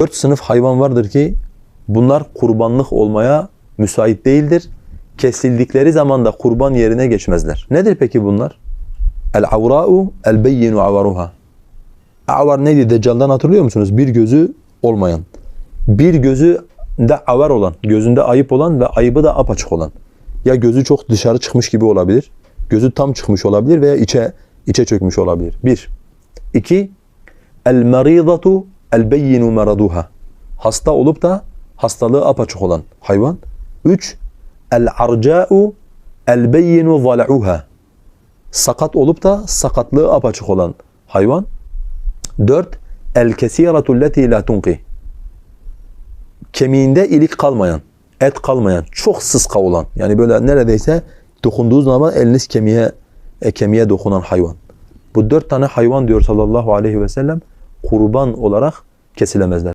Dört sınıf hayvan vardır ki bunlar kurbanlık olmaya müsait değildir. Kesildikleri zaman da kurban yerine geçmezler. Nedir peki bunlar? El-avra'u el-beyyinu avaruha. Avar neydi? Deccal'dan hatırlıyor musunuz? Bir gözü olmayan. Bir gözü de avar olan, gözünde ayıp olan ve ayıbı da apaçık olan. Ya gözü çok dışarı çıkmış gibi olabilir. Gözü tam çıkmış olabilir veya içe içe çökmüş olabilir. Bir. İki. El-meridatu el-beyyinu meraduha. Hasta olup da hastalığı apaçık olan hayvan. Üç. El-arca'u el-beyyinu zala'uha. Sakat olup da sakatlığı apaçık olan hayvan. Dört. El-kesiratu leti la. Kemiğinde ilik kalmayan, et kalmayan, çok sıska olan. Yani böyle neredeyse dokunduğu zaman eliniz kemiğe e, kemiğe dokunan hayvan. Bu dört tane hayvan diyor sallallahu aleyhi ve sellem kurban olarak kesilemezler.